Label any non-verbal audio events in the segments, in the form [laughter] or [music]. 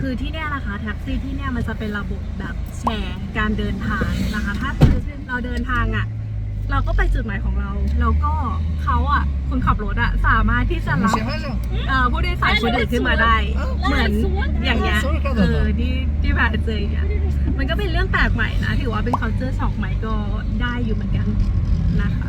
คือที่เนี่ยนะคะแท็กซี่ที่เนี่ยมันจะเป็นระบบแบบแชร์การเดินทางนะคะ ถ้าคือเราเดินทางอะ่ะ เราก็ไปจุดหมายของเราแล้วก็เขาอะคนขับรถอะสามารถที่จะรับ C'est rageant. เอ่อผู้โดยสารคนอื่นขึ้นมาได้ เหมือนอย่างเงี้ยเออที่ที่แบบเจออย่างเงี้ยมันก็เป็นเรื่องแปลกใหม่นะ ถือว่าเป็น culture shock ใหม่ก็ได้อยู่เหมือนกันนะคะ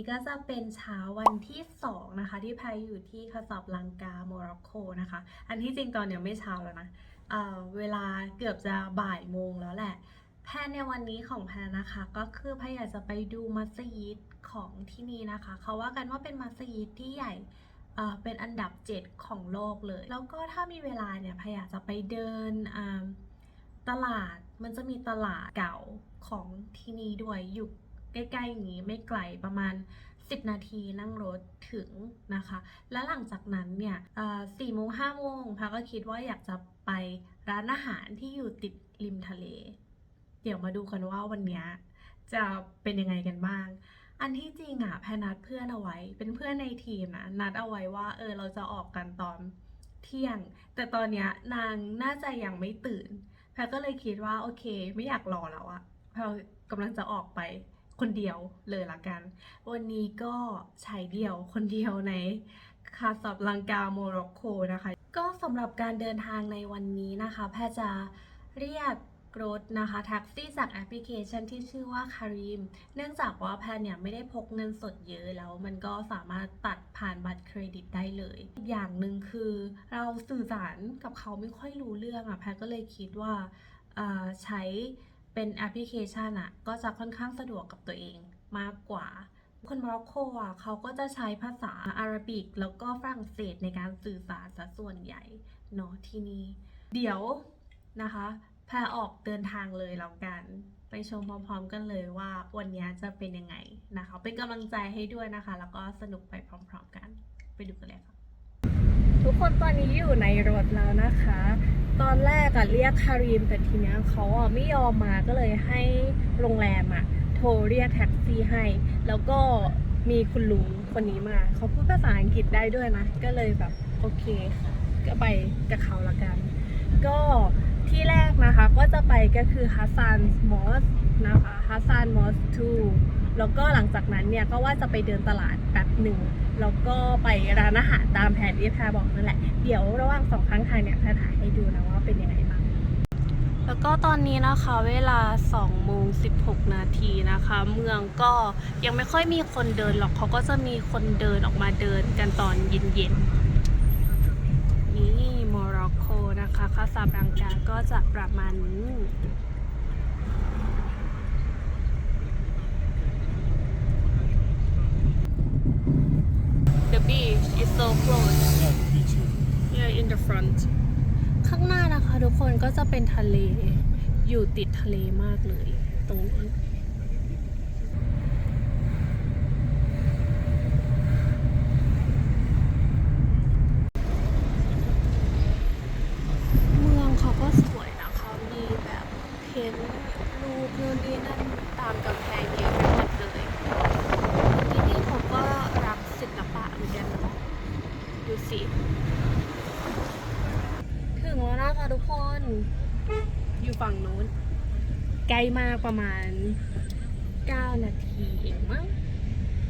นี้ก็จะเป็นเช้าวันที่2นะคะที่แพรอยู่ที่คาซับลังกาโมร็อกโกนะคะ อันที่จริงตอนเนี้ยไม่เช้าแล้วนะเเวลาเกือบจะบ่ายโมงแล้วแหละ แพรในวันนี้ของแพรนะคะก็คือแพรอยากจะไปดูมัสยิดของที่นี่นะคะ เขาว่ากันว่าเป็นมัสยิดที่ใหญ่เป็นอันดับ 7 ของโลกเลย แล้วก็ถ้ามีเวลาเนี่ยพรอยากจะไปเดินตลาด มันจะมีตลาดเก่าของที่นี่ด้วยอยู่ ใกล้ๆอย่างนี้ไม่ไกลประมาณ 10 นาทีนั่งรถถึงนะคะ แล้วหลังจากนั้นเนี่ยสี่โมงห้าโมงพาก็คิดว่าอยากจะไปร้านอาหารที่อยู่ติดริมทะเล เดี๋ยวมาดูกันว่าวันนี้จะเป็นยังไงกันบ้าง อันที่จริงอะแพนัดเพื่อนเอาไว้ เป็นเพื่อนในทีมนะนัดเอาไว้ว่าเออเราจะออกกันตอนเที่ยง แต่ตอนเนี้ยนางน่าจะยังไม่ตื่น แพก็เลยคิดว่าโอเค ไม่อยากรอแล้วอะแพรกำลังจะออกไป คนเดียวเลยละกัน วันนี้ก็ใช้เดียวคนเดียวในคาซับลังกาโมร็อกโกนะคะ ก็สำหรับการเดินทางในวันนี้นะคะ แพรจะเรียกรถนะคะแท็กซี่จากแอปพลิเคชันที่ชื่อว่าคารีมเนื่องจากว่าแพรเนี่ยไม่ได้พกเงินสดเยอะแล้วมันก็สามารถตัดผ่านบัตรเครดิตได้เลยอีกอย่างหนึ่งคือเราสื่อสารกับเขาไม่ค่อยรู้เรื่องอะแพรก็เลยคิดว่าใช้ เป็นแอปพลิเคชันอะก็จะค่อนข้างสะดวกกับตัวเองมากกว่า คนโมร็อกโกอะเขาก็จะใช้ภาษาอาหรับิก แล้วก็ฝรั่งเศสในการสื่อสารซะส่วนใหญ่เนาะที่นี่ เดี๋ยวนะคะพรออกเดินทางเลยแล้วกัน ไปชมพร้อมๆกันเลยว่าวันนี้จะเป็นยังไงนะคะ เป็นกำลังใจให้ด้วยนะคะ แล้วก็สนุกไปพร้อมๆกัน ไปดูกันเลยค่ะ ทุกคนตอนนี้อยู่ในรถแล้วนะคะ ตอนแรกอะเรียกคารีมแต่ทีเนี้ยเขาอะไม่ยอมมาก็เลยให้โรงแรมอะโทรเรียกแท็กซี่ให้ แล้วก็มีคุณลุงคนนี้มา เขาพูดภาษาอังกฤษได้ด้วยนะ ก็เลยแบบโอเคก็ไปกับเขาละกัน ก็ที่แรกนะคะก็จะไปก็คือฮัสซันมอสนะคะฮัสซันมอส2 แล้วก็หลังจากนั้นเนี่ยก็ว่าจะไปเดินตลาดแป๊บหนึ่งแล้วก็ไปร้านอาหารตามแผนที่แพรบอกนั่นแหละ เดี๋ยวระหว่างสองครั้งทางเนี่ยแพรถ่ายให้ดูนะว่าเป็นยังไงบ้าง แล้วก็ตอนนี้นะคะเวลา2โมง16 นาทีนะคะ เมืองก็ยังไม่ค่อยมีคนเดินหรอกเขาก็จะมีคนเดินออกมาเดินกันตอนเย็นๆ นี่โมร็อกโกนะคะคาซาบลังกาก็จะประมาณนี้ The beach is so close Yeah, me too. yeah in the front ข้างหน้านะคะทุกคนก็จะเป็นทะเลอยู่ติดทะเลมากเลย ตรงนี้เมืองเขาก็สวยนะคะ มีแบบเพ้นท์รูปนู่นนี่นั่นตามกำแพงเยอะไปหมดเลยที่นี่เขาก็รักศิลปะเหมือนกันเนาะดูสิ ถึงแล้วนะคะทุกคน อยู่ฝั่งโน้นใกล้มากประมาณ 9 นาทีเองมั้ง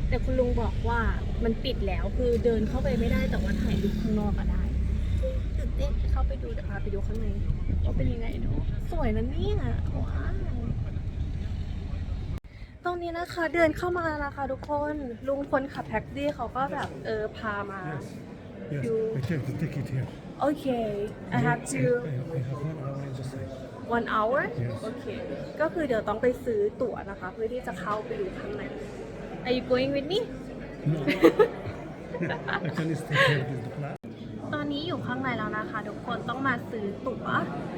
แต่คุณลุงบอกว่ามันปิดแล้วคือเดินเข้าไปไม่ได้แต่ว่าถ่ายรูปข้างนอกก็ได้ตื่นเต้นเข้าไปดูเดี๋ยวพาไปดูข้างในว่าเป็นยังไงเนาะสวยนะเนี่ยว้าวตรงนี้นะคะเดินเข้ามาแล้วนะคะทุกคนลุงคนขับแท็กซี่เขาก็แบบเออพามา Yes. Yes. You- I take the ticket here. โอเค I have to I, I have one hour in the side. one hour Yes. โอเคก็คือเดี๋ยวต้องไปซื้อตั๋วนะคะ เพื่อที่จะเข้าไปดูข้างใน Are you going with me No. I can stay here with the plan. ตอนนี้อยู่ข้างในแล้วนะคะ ทุกคนต้องมาซื้อตั๋ว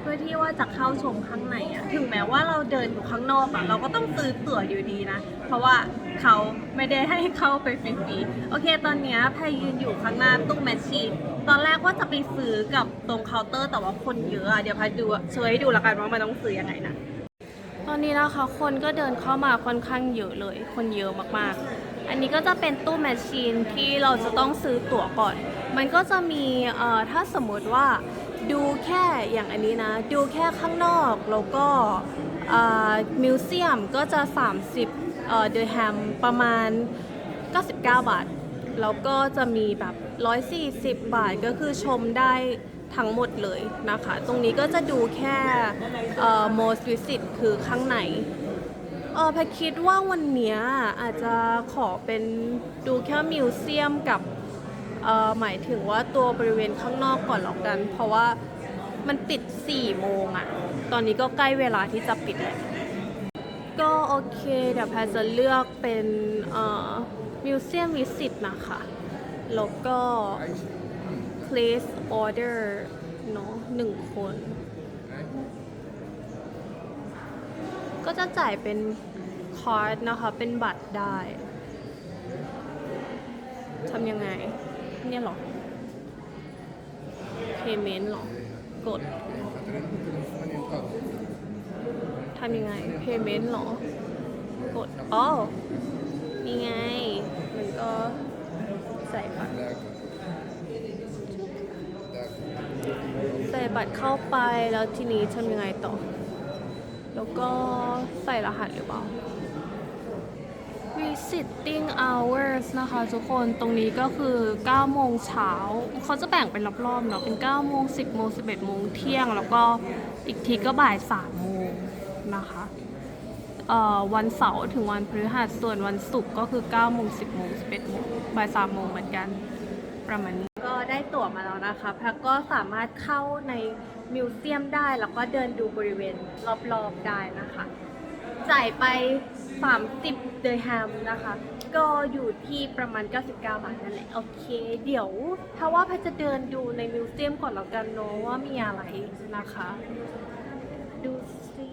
เพื่อที่ว่าจะเข้าชมข้างในอะถึงแม้ว่าเราเดินอยู่ข้างนอกอะเราก็ต้องซื้อตั๋วอยู่ดีนะ เพราะว่า เขาไม่ได้ให้เข้าไปฟรีๆโอเค ตอนเนี้ยแพรยืนอยู่ข้างหน้าตู้แมชชีนตอนแรกว่าจะไปซื้อกับตรงเคาน์เตอร์แต่ว่าคนเยอะอะเดี๋ยวแพรดูช่วยให้ดูละกันว่ามันต้องซื้อยังไงนะตอนนี้นะคะคนก็เดินเข้ามาค่อนข้างเยอะเลย คนเยอะมากๆ อันนี้ก็จะเป็นตู้แมชชีนที่เราจะต้องซื้อตั๋วก่อน มันก็จะมีเอ่อถ้าสมมติว่าดูแค่อย่างอันนี้นะ ดูแค่ข้างนอกแล้วก็มิวเซียมก็จะ 30 เอ่อเดอร์แฮมประมาณ 99 บาท แล้วก็จะมีแบบ 140 บาทก็คือชมได้ทั้งหมดเลยนะคะ ตรงนี้ก็จะดูแค่เอ่อ most visit คือข้างในเออแพทคิดว่าวันเนี้ยอาจจะขอเป็นดูแค่มิวเซียมกับเอ่อหมายถึงว่าตัวบริเวณข้างนอกก่อนแล้วกัน เพราะว่ามันปิด4โมงอะตอนนี้ก็ใกล้เวลาที่จะปิดแล้ว ก็โอเค เดี๋ยวแพทจะเลือกเป็นเอ่อมิวเซียมวิสิตนะคะ แล้วก็ place order เนาะหนึ่งคน ก็จะจ่ายเป็นคอร์ดนะคะ เป็นบัตรได้ทำยังไง เนี่ยหรอ payment หรอ กด ทำยังไง payment หรอ กด อ๋อ นี่ไง มันก็ใส่บัตร ใส่บัตรเข้าไปแล้วทีนี้ทำยังไงต่อ แล้วก็ใส่รหัสหรือเปล่า visiting hours นะคะทุกคนตรงนี้ก็คือ 9 โมงเช้า เขาจะแบ่งเป็นรอบๆเนาะเป็น 9 โมง 10 โมง 11 โมงเที่ยง แล้วก็อีกทีก็บ่าย 3 โมง นะคะเอ่อวันเสาร์ถึงวันพฤหัสส่วนวันศุกร์ก็คือ9โมง10โมง11โมงบ่าย3โมงเหมือนกัน ประมาณนี้ ก็ได้ตั๋วมาแล้วนะคะพรก็สามารถเข้าในมิวเซียมได้แล้วก็เดินดูบริเวณรอบๆได้นะคะ จ่ายไป 30 เดอร์แฮมนะคะ ก็อยู่ที่ประมาณ 99 บาทนั่นแหละ โอเค เดี๋ยว ถ้าว่าพรจะเดินดูในมิวเซียมก่อนแล้วกันเนาะว่ามีอะไรนะคะ ดูสิ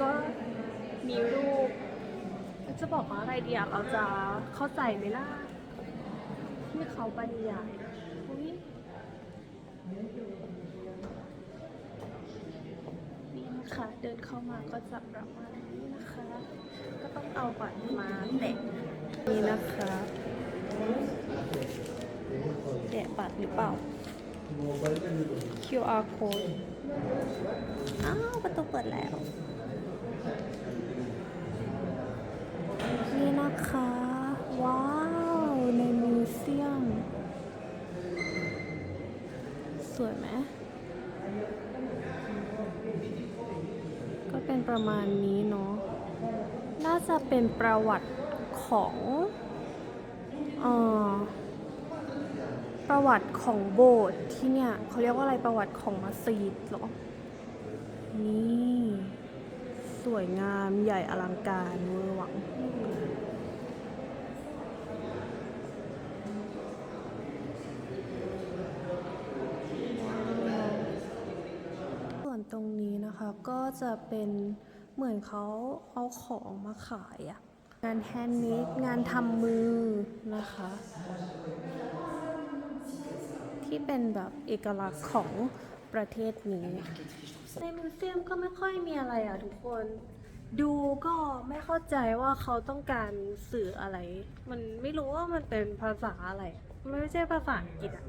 ก็มีรูป จะบอกว่าอะไรดีอะเราจะเข้าใจไหมล่ะที่เขาบรรยายอุ๊ยนี่นะคะ เดินเข้ามาก็จะประมาณนี้นะคะ ก็ต้องเอาบัตรมาแตะนี่นะคะแตะบัตรหรือเปล่า QR code อ้าวประตูเปิดแล้ว นี่นะคะ ว้าว ในมิวเซียม สวยไหมก็เป็นประมาณนี้เนาะ น่าจะเป็นประวัติของ เอ่อ ประวัติของโบสถ์ที่เนี่ยเขาเรียกว่าอะไรประวัติของมัสยิดเหรอ นี่ สวยงามใหญ่อลังการเวอร์หวัง ส่วนตรงนี้นะคะก็จะเป็นเหมือนเขาเอาของมาขายอะงานแฮนด์เมดงานทำมือนะคะ ที่เป็นแบบเอกลักษณ์ของประเทศนี้ ในมิวเซียมก็ไม่ค่อยมีอะไรอะทุกคน ดูก็ไม่เข้าใจว่าเขาต้องการสื่ออะไร มันไม่รู้ว่ามันเป็นภาษาอะไร มันไม่ใช่ภาษาอังกฤษอะ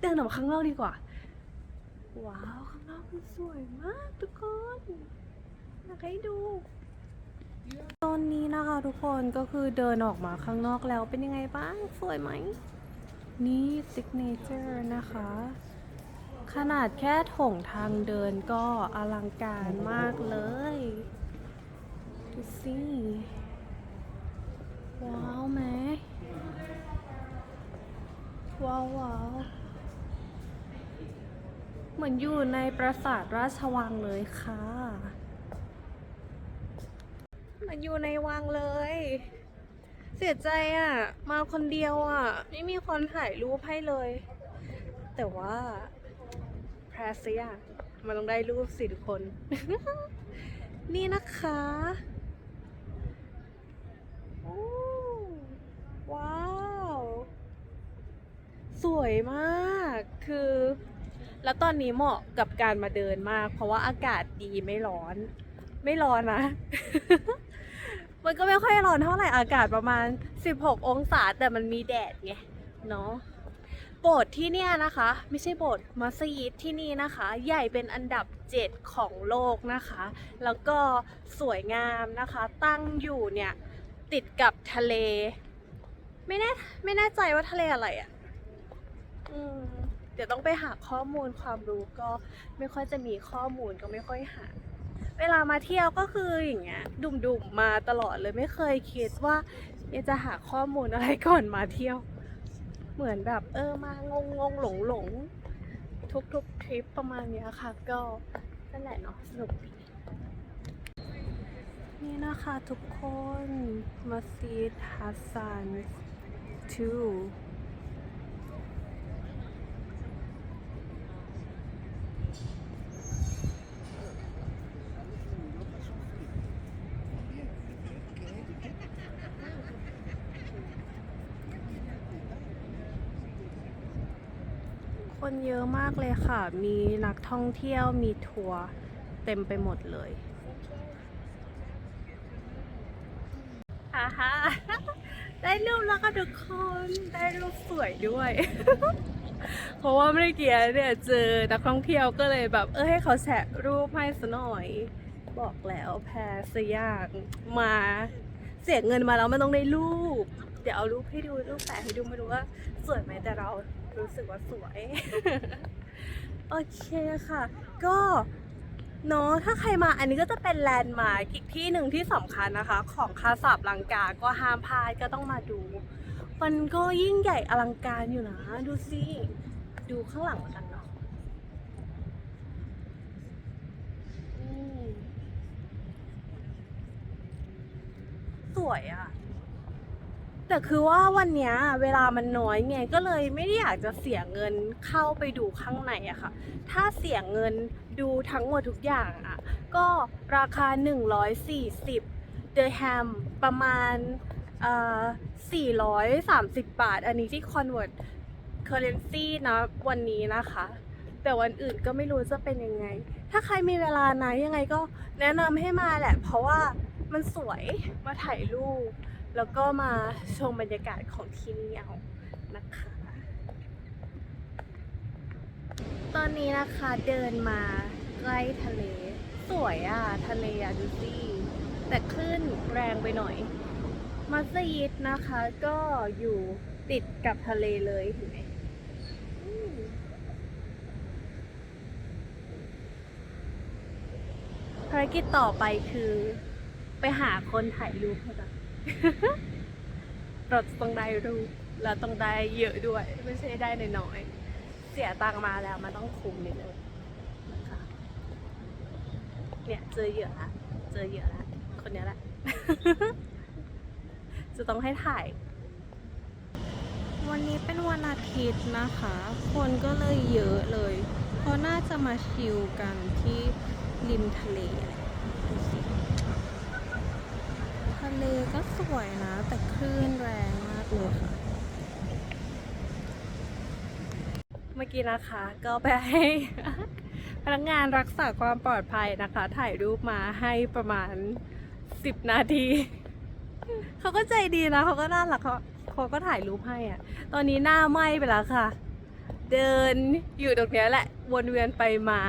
เดินออกมาข้างนอกดีกว่า ว้าวข้างนอกมันสวยมากทุกคนอยากให้ดูตอนนี้นะคะทุกคนก็คือเดินออกมาข้างนอกแล้วเป็นยังไงบ้าง สวยไหม นี่ซิกเนเจอร์นะคะ ขนาดแค่ถงทางเดินก็อลังการมากเลยดูสิว้าวไหมว้าวว้าวเหมือนอยู่ในปราสาทราชวังเลยค่ะ เหมือนอยู่ในวังเลย เสียใจอะ่ะ มาคนเดียวอะ่ะ ไม่มีคนถ่ายรูปให้เลย แต่ว่าแพรเซียมันต้องได้รูปสิทุกคน นี่นะคะว้าว สวยมาก คือ แล้วตอนนี้เหมาะกับการมาเดินมาก เพราะว่าอากาศดีไม่ร้อน ไม่ร้อนนะ มันก็ไม่ค่อยร้อนเท่าไหร่อากาศประมาณ 16 องศาแต่มันมีแดดไงเนาะโบสถ์ที่เนี่ยนะคะ ไม่ใช่โบสถ์มัสยิดที่นี่นะคะ ใหญ่เป็นอันดับ 7 ของโลกนะคะ แล้วก็สวยงามนะคะ ตั้งอยู่เนี่ยติดกับทะเล ไม่แน่ไม่แน่ใจว่าทะเลอะไรอะ่ะเดี๋ยวต้องไปหาข้อมูลความรู้ก็ไม่ค่อยจะมีข้อมูลก็ไม่ค่อยหา เวลามาเที่ยวก็คืออย่างเงี้ยดุ่มๆมาตลอดเลยไม่เคยคิดว่าจะหาข้อมูลอะไรก่อนมาเที่ยว เหมือนแบบเออมางงงๆหลงหลงๆทุกๆทริปประมาณนี้ค่ะ ก็นั่นแหละเนาะสนุกดีนี่นะคะทุกคนมัสยิดฮัสซัน2 คนเยอะมากเลยค่ะ มีนักท่องเที่ยว มีทัวร์เต็มไปหมดเลยฮ่าฮ่าได้รูปแล้วค่ะทุกคน ได้รูปสวยด้วย เพราะว่าเมื่อกี้เนี่ยเจอนักท่องเที่ยวก็เลยแบบ เออให้เขาแชะรูปให้ซะหน่อย บอกแล้วแพ้สยากมาเสียเงินมาแล้วมันต้องได้รูป เดี๋ยวเอารูปให้ดูรูปแปะให้ดูไม่รู้ว่าสวยไหมแต่เรา รู้สึกว่าสวย โอเคค่ะ ก็เนาะถ้าใครมาอันนี้ก็จะเป็นแลนด์มาร์คอีกที่หนึ่งที่สำคัญนะคะ ของคาสับลังกาก็ห้ามพลาดก็ต้องมาดู มันก็ยิ่งใหญ่อลังการอยู่นะ ดูสิดูข้างหลังกันเนาะอืมสวยอะ แต่คือว่าวันเนี้ยเวลามันน้อยไงก็เลยไม่ได้อยากจะเสียเงินเข้าไปดูข้างในอะค่ะ ถ้าเสียเงินดูทั้งหมดทุกอย่างอะก็ราคา 140เดอร์แฮมประมาณ430 บาท อันนี้ที่ convert currency นะวันนี้นะคะ แต่วันอื่นก็ไม่รู้จะเป็นยังไง ถ้าใครมีเวลานะยังไงก็แนะนำให้มาแหละ เพราะว่ามันสวยมาถ่ายรูป แล้วก็มาชมบรรยากาศของที่นี่เอานะคะ ตอนนี้นะคะเดินมาใกล้ทะเล สวยอะ ทะเลอะดูสิแต่คลื่นแรงไปหน่อย มัสยิดนะคะก็อยู่ติดกับทะเลเลยเห็นไหมภารกิจต่อไปคือ ไปหาคนถ่ายรูปเท่านั้น เราต้องได้รูปแล้วต้องได้เยอะด้วย ไม่ใช่ได้น้อยๆเสียตังค์มาแล้วมันต้องคุ้มนิดนึงนะคะเนี่ยเจอเยื่อละเจอเยื่อละคนนี้แหละจะต้องให้ถ่าย วันนี้เป็นวันอาทิตย์นะคะ คนก็เลยเยอะเลย เพราะน่าจะมาชิลกันที่ริมทะเลแหละดูสิ ทะ เลก็สวยนะ แต่คลื่นแรงมากเลยค่ะ เมื่อกี้นะคะก็ไปให้พนักงานรักษาความปลอดภัยนะคะ ถ่ายรูปมาให้ประมาณ 10 นาที เขาก็ใจดีนะเขาก็น่ารักเขาเขาก็ถ่ายรูปให้อะตอนนี้หน้าไหม้ไปแล้วค่ะ เดินอยู่ตรงนี้แหละวนเวียนไปมา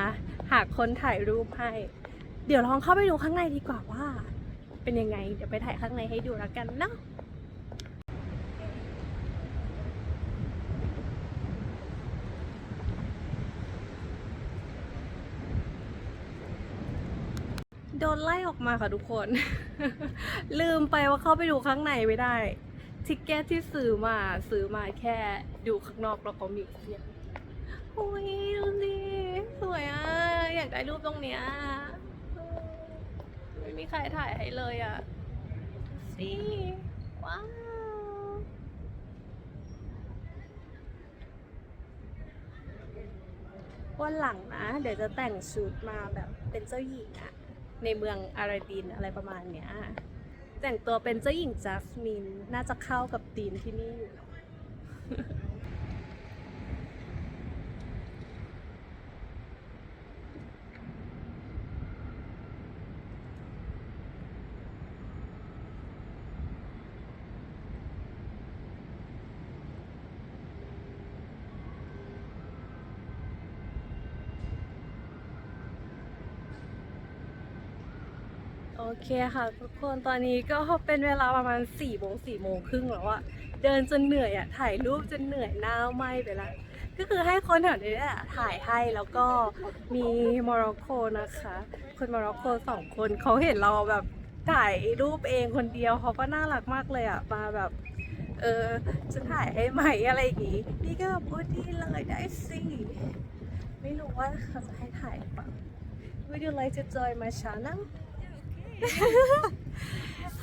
หาคนถ่ายรูปให้ เดี๋ยวลองเข้าไปดูข้างในดีกว่าว่า เป็นยังไง เดี๋ยวไปถ่ายข้างในให้ดูแล้วกันเนาะโดนไล่ออกมาค่ะทุกคน ลืมไปว่าเข้าไปดูข้างในไม่ได้ ทิกเก็ตที่ซื้อมาซื้อมาแค่ดูข้างนอกแล้วก็มีเสียงโอ้ยดูสิสวยอะ อยากได้รูปตรงเนี้ย ใครถ่ายให้เลยอะสิว้าววันหลังนะ เดี๋ยวจะแต่งชุดมาแบบเป็นเจ้าหญิงอะในเมืองอาราดินอะไรประมาณเนี้ยแต่งตัวเป็นเจ้าหญิงจัสมิน น่าจะเข้ากับธีมที่นี่อยู่ เคค่ะ ทุกคนตอนนี้ก็เป็นเวลาประมาณ4ี่โมงสี่โมงครึ่งแล้วอะเดินจนเหนื่อยอะถ่ายรูปจนเหนื่อยหน้าไหมไปละก็คือให้คนแถวนี้อะถ่ายให้แล้วก็มีโมร็อกโกนะคะ คนโมร็อกโกสองคนเขาเห็นเราแบบถ่ายรูปเองคนเดียวเขาก็น่ารักมากเลยอะมาแบบเออจะถ่ายให้ไหมอะไรอย่างงี้นี่ก็พูดดีเลยได้สิไม่รู้ว่าเขาจะให้ถ่ายปล่า Would you like to join my channel?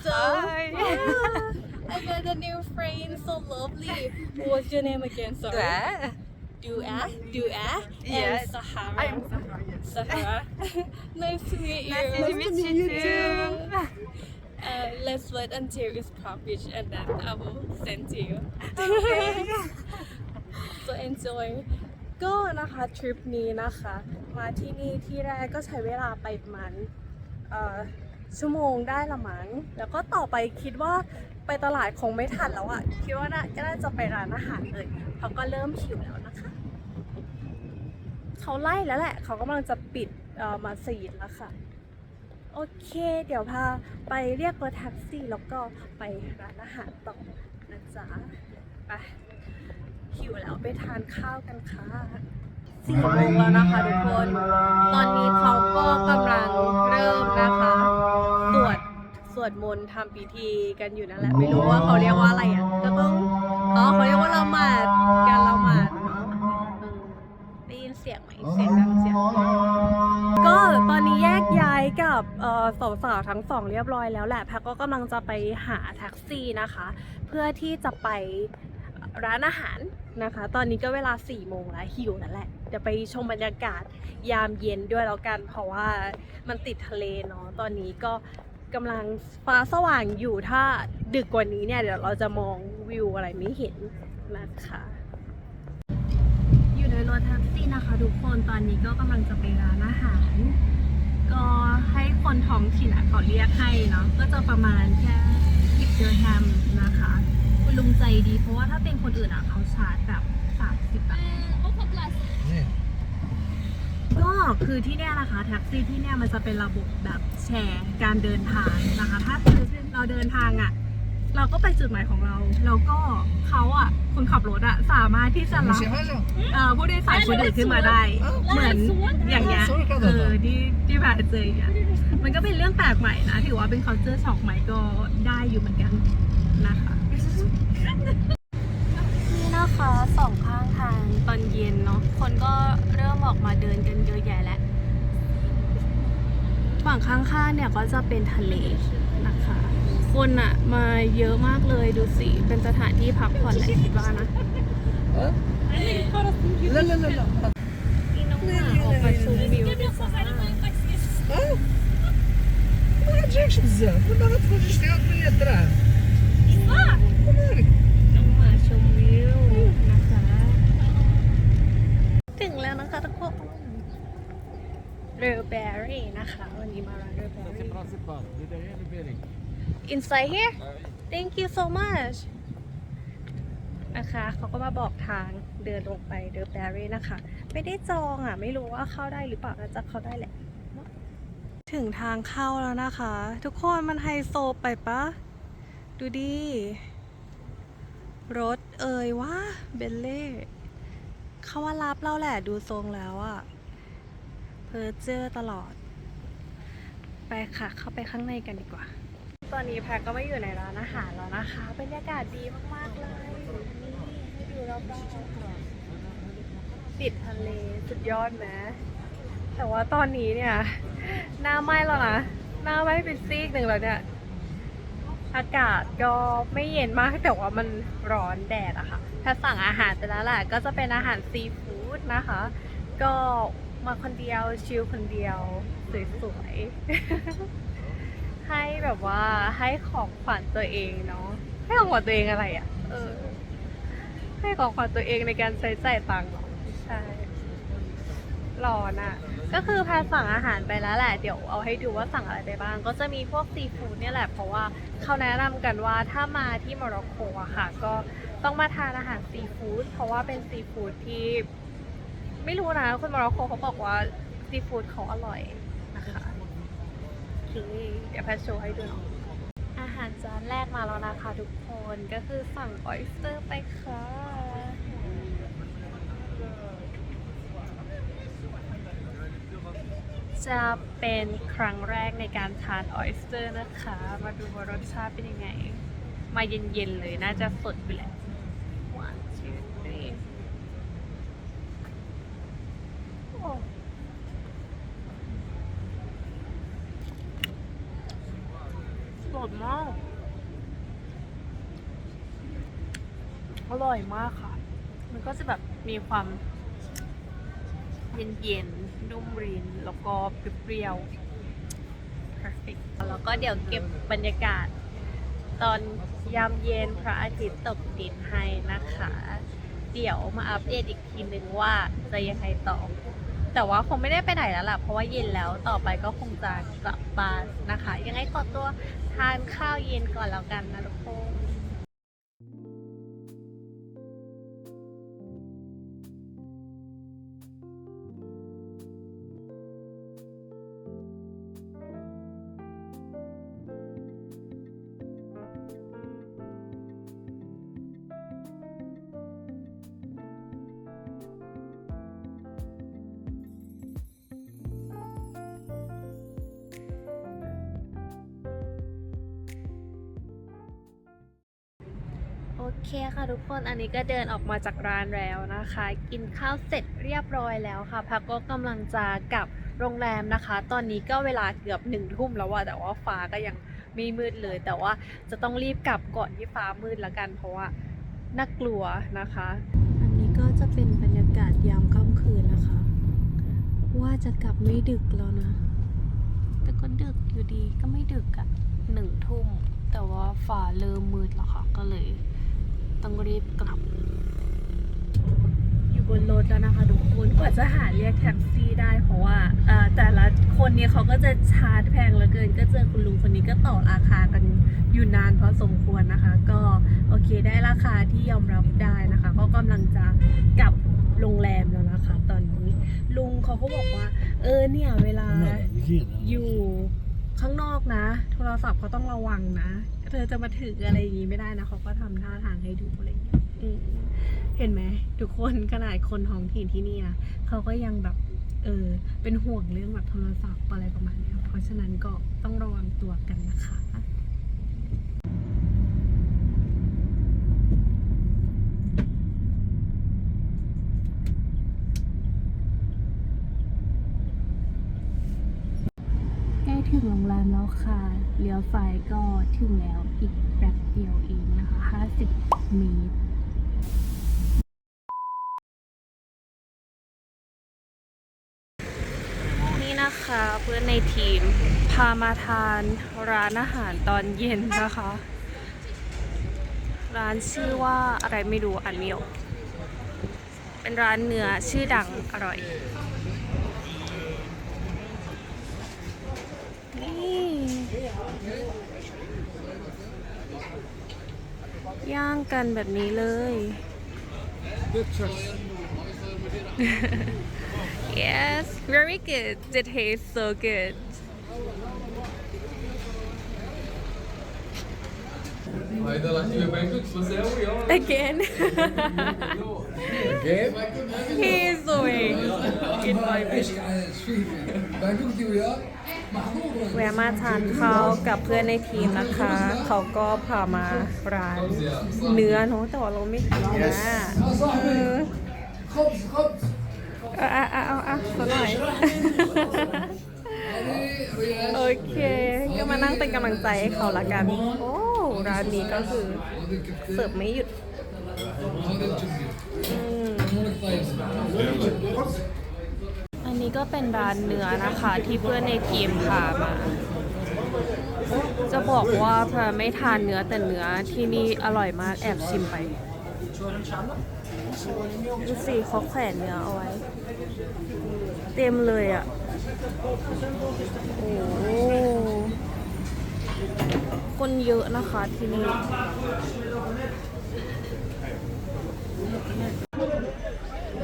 So, I got a new friend, so lovely. What's your name again? Sorry. Dua. Dua. Yes. And Sahara. I'm Sahara, yes. Sahara. nice to meet you. Nice to meet you too. Uh, let's wait until it's published and then I will send to you. so enjoy. ก็นะคะทริปนี้นะคะ มาที่นี่ที่แรกก็ใช้เวลาไปประมาณเอ่อ ชั่วโมงได้ละมั้ง แล้วก็ต่อไปคิดว่าไปตลาดคงไม่ทันแล้วอะคิดว่าน่าน่าจะไปร้านอาหารเลยเขาก็เริ่มหิวแล้วนะคะ เขาไล่แล้วแหละ เขากำลังจะปิดมาสีดแล้วค่ะ โอเค เดี๋ยวพาไปเรียกรถแท็กซี่ แล้วก็ไปร้านอาหารต่อนะจ๊ะ ไปหิวแล้วไปทานข้าวกันค่ะ สี่โมงแล้วนะคะทุกคน ตอนนี้เขาก็กำลังเริ่มนะคะสวดสวดมนต์ทำพิธีกันอยู่นั่นแหละไม่รู้ว่าเขาเรียกว่าอะไรอะก็ต้องอ๋อเขาเรียกว่าละหมาดการละหมาดเนาะอืมได้ยินเสียงไหมเสียงดังเสียงก็ตอนนี้แยกย้ายกับเอ่อสาวๆทั้งสองเรียบร้อยแล้วแหละแพทก็กำลังจะไปหาแท็กซี่นะคะ เพื่อที่จะไป ร้านอาหารนะคะ ตอนนี้ก็เวลา4ี่โมงแล้วหิวนั่นแหละเดี๋ยวไปชมบรรยากาศยามเย็นด้วยแล้วกัน เพราะว่ามันติดทะเลเนาะตอนนี้ก็กำลังฟ้าสว่างอยู่ถ้าดึกกว่านี้เนี่ยเดี๋ยวเราจะมองวิวอะไรไม่เห็นนะคะอยู่ในรถแท็กซี่นะคะ ทุกคนตอนนี้ก็กำลังจะไปร้านอาหาร ก็ให้คนท้องถิ่นอะเขาเรียกให้เนาะก็จะประมาณแค่สิบเดอร์แฮมนะคะ คุณลุงใจดี เพราะว่าถ้าเป็นคนอื่นอะเขาชาร์จแบบสามสิบอะ Yeah. ก็คือที่เนี่ยนะคะแท็กซี่ที่เนี่ยมันจะเป็นระบบแบบแชร์การเดินทางนะคะ ถ้าคือเราเดินทางอะเราก็ไปจุดหมายของเราแล้วก็เขาอะคนขับรถอะสามารถที่จะรับ Você vai já? เอ่อผู้โดยสารคนอื่นขึ้นมาได้ เหมือนอย่างเงี้ยเออที่ที่แบบเจออย่างเงี้ยมันก็เป็นเรื่องแปลกใหม่นะถือว่าเป็น culture shock ใหม่ก็ได้อยู่เหมือนกันนะคะ นี่นะคะสองข้างทางตอนเย็นเนาะคนก็เริ่มออกมาเดินกันเยอะแยะแล้วฝั่งข้างๆเนี่ยก็จะเป็นทะเลนะคะ คนอะมาเยอะมากเลยดูสิ เป็นสถานที่พักผ่อนและคิดว่านะเล่นเล่นเล่นนี่น้องหมาออกมาชมวิวฟ้า Ну, как же, что за? Ну, надо отходишь, ты от меня трав. มาชมวิวนะคะ ถึงแล้วนะคะทุกคนเรลเบอรี่นะคะ วันนี้มาร้านเรลเบอรี่ inside here thank you so much นะคะเขาก็มาบอกทางเดินลงไปเดอะแบรี่นะคะ ไม่ได้จองอะ ไม่รู้ว่าเข้าได้หรือเปล่าน่าจะเข้าได้แหละ ถึงทางเข้าแล้วนะคะ ทุกคนมันไฮโซไปปะ ดูดิ รถเอ่ยว่าเบลเล่เขาว่ารับเราแหละดูทรงแล้วอะเพอเจอตลอด ไปค่ะ เข้าไปข้างในกันดีกว่า ตอนนี้แพรก็ไม่อยู่ในร้านอาหารแล้วนะคะ บรรยากาศดีมาก ๆ เลย นี่ให้ดูรอบๆติดทะเลสุดยอดไหมแต่ว่าตอนนี้เนี่ย หน้าไหม้แล้วนะ หน้าไหม้เป็นซีกหนึ่งแล้วเนี่ย อากาศก็ไม่เย็นมากแต่ว่ามันร้อนแดดอะค่ะถ้าสั่งอาหารไปแล้วแหละก็จะเป็นอาหารซีฟู้ดนะคะ ก็มาคนเดียวชิลคนเดียวสวยๆ ให้แบบว่าให้ของขวัญตัวเองเนาะให้ของขวัญตัวเองอะไรอะเออ ให้ของขวัญตัวเองในการใช้จ่ายตังค์เหรอใช่ร้อนอะก็คือแพรสั่งอาหารไปแล้วแหละ เดี๋ยวเอาให้ดูว่าสั่งอะไรไปบ้าง ก็จะมีพวกซีฟู้ดเนี่ยแหละ เพราะว่า เขาแนะนำกันว่าถ้ามาที่โมร็อกโกอะค่ะ ก็ต้องมาทานอาหารซีฟู้ดเพราะว่าเป็นซีฟู้ดที่ ไม่รู้นะคนโมร็อกโกเขาบอกว่าซีฟู้ดเขาอร่อยนะคะโอเคเดี๋ยวแพทโชว์ให้ดูอาหารจานแรกมาแล้วนะคะทุกคนก็คือสั่งออยสเตอร์ไปค่ะ จะเป็นครั้งแรกในการทานออยสเตอร์นะคะ มาดูว่ารสชาติเป็นยังไง มาเย็นๆเลยน่าจะสดอยู่แหละ one two three สดมาก อร่อยมากค่ะ มันก็จะแบบมีความเย็นๆ นุ่มรินแล้วก็เปรี้ยวๆ perfect แล้วก็เดี๋ยวเก็บบรรยากาศ ตอนยามเย็นพระอาทิตย์ตกดินให้นะคะ เดี๋ยวมาอัปเดตอีกทีนึงว่าจะยังไงต่อ แต่ว่าคงไม่ได้ไปไหนแล้วล่ะ เพราะว่าเย็นแล้วต่อไปก็คงจะกลับบ้านนะคะ ยังไงขอตัวทานข้าวเย็นก่อนแล้วกันนะทุกคน อันนี้ก็เดินออกมาจากร้านแล้วนะคะ กินข้าวเสร็จเรียบร้อยแล้วค่ะพักก็กำลังจะกลับโรงแรมนะคะ ตอนนี้ก็เวลาเกือบหนึ่งทุ่มแล้วว่าแต่ว่าฟ้าก็ยังไม่มืดเลย แต่ว่าจะต้องรีบกลับก่อนที่ฟ้ามืดละกัน เพราะว่าน่ากลัวนะคะ อันนี้ก็จะเป็นบรรยากาศยามค่ำคืนนะคะ ว่าจะกลับไม่ดึกแล้วนะ แต่ก็ดึกอยู่ดีก็ไม่ดึกอะหนึ่งทุ่มแต่ว่าฟ้าเริ่มมืดแล้วค่ะก็เลย ต้องรีบกลับ อยู่บนรถแล้วนะคะทุกคนกว่าจะหาเรียกแท็กซี่ได้เพราะว่าเอ่อแต่ละคนเนี่ยเขาก็จะชาร์จแพงเหลือเกิน ก็เจอคุณลุงคนนี้ก็ต่อราคากันอยู่นานพอสมควรนะคะ ก็โอเคได้ราคาที่ยอมรับได้นะคะ ก็กำลังจะกลับโรงแรมแล้วนะคะตอนนี้ ลุงเขาก็บอกว่า เออเนี่ยเวลาอยู่ข้างนอกนะ โทรศัพท์เขาต้องระวังนะ เธอจะมาถืออะไรอย่างนี้ไม่ได้นะเขาก็ทำท่าทางให้ดูอะไรอย่างเงี้ยอืมเห็นไหมทุกคนขนาดคนท้องถิ่นที่นี่นะเขาก็ยังแบบเออเป็นห่วงเรื่องแบบโทรศัพท์อะไรประมาณเนี้ยเพราะฉะนั้นก็ต้องระวังตัวกันนะคะ ใกล้ถึงโรงแรมแล้ว ค่ะ เลี้ยวซ้ายก็ถึงแล้วอีกแป๊บเดียวเองนะคะ 50 เมตรนี่นะคะเพื่อนในทีมพามาทานร้านอาหารตอนเย็นนะคะ ร้านชื่อว่าอะไรไม่รู้อ่านไม่ออเป็นร้านเนื้อชื่อดังอร่อย ย่างกันแบบนี้เลย [laughs] yes very good it tastes so good Ainda lá tive Bangkok, você é o Ion. again Again? he's doing in my video แวะมาทานข้าวกับเพื่อนในทีมนะคะ เขาก็พามาร้านเนื้อเนาะแต่ว่าเราไม่กินนะเออเอาเอาเอาอาสักหน่อย โอเคก็มานั่งเป็นกำลังใจให้เขาละกัน โอ้ ร้านนี้ก็คือเสิร์ฟไม่หยุดอืม อันนี้ก็เป็นร้านเนื้อนะคะที่เพื่อนในทีมพามา จะบอกว่าพระไม่ทานเนื้อแต่เนื้อที่นี่อร่อยมากแอบชิมไปดูสิเขาแขวนเนื้อเอาไว้ เต็มเลยอะ โอ้คนเยอะนะคะที่นี่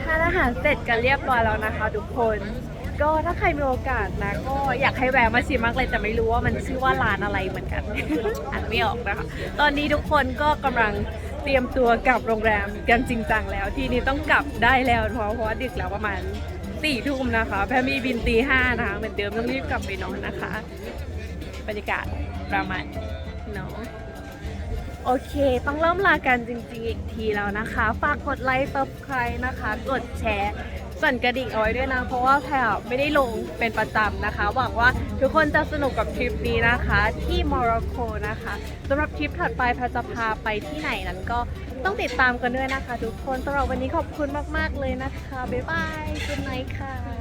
ทานอา หารเสร็จกันเรียบร้อยแล้วนะคะ ทุกคน ก็ถ้าใครมีโอกาสนะ ก็อยากให้แวะมาชิมมากเลยแต่ไม่รู้ว่ามันชื่อว่าร้านอะไรเหมือนกัน อ่านไม่ออกนะคะ ตอนนี้ทุกคนก็กำลังเตรียมตัวกลับโรงแรมกันจริงจังแล้ว ทีนี้ต้องกลับได้แล้วเพราะเพราะว่าดึกแล้วประมาณสี่ทุ่มนะคะ แพมีบินตีห้านะคะเหมือนเดิมต้องรีบกลับไปนอนนะคะ บรรยากาศประมาณนี้เนาะ โอเค ต้องเริ่มลากันจริงๆ อีกทีแล้วนะคะ ฝากกดไลค์ subscribe นะคะ กดแชร์สั่นกระดิ่งเอาไว้ด้วยนะ เพราะว่าแพรไม่ได้ลงเป็นประจำนะคะ หวังว่าทุกคนจะสนุกกับทริปนี้นะคะ ที่โมร็อกโกนะคะสำหรับทริปถัดไปแพรจะพาไปที่ไหนนั้นก็ต้องติดตามกันด้วยนะคะ ทุกคนสำหรับวันนี้ขอบคุณมากๆเลยนะคะ บ๊ายบาย good night ค่ะ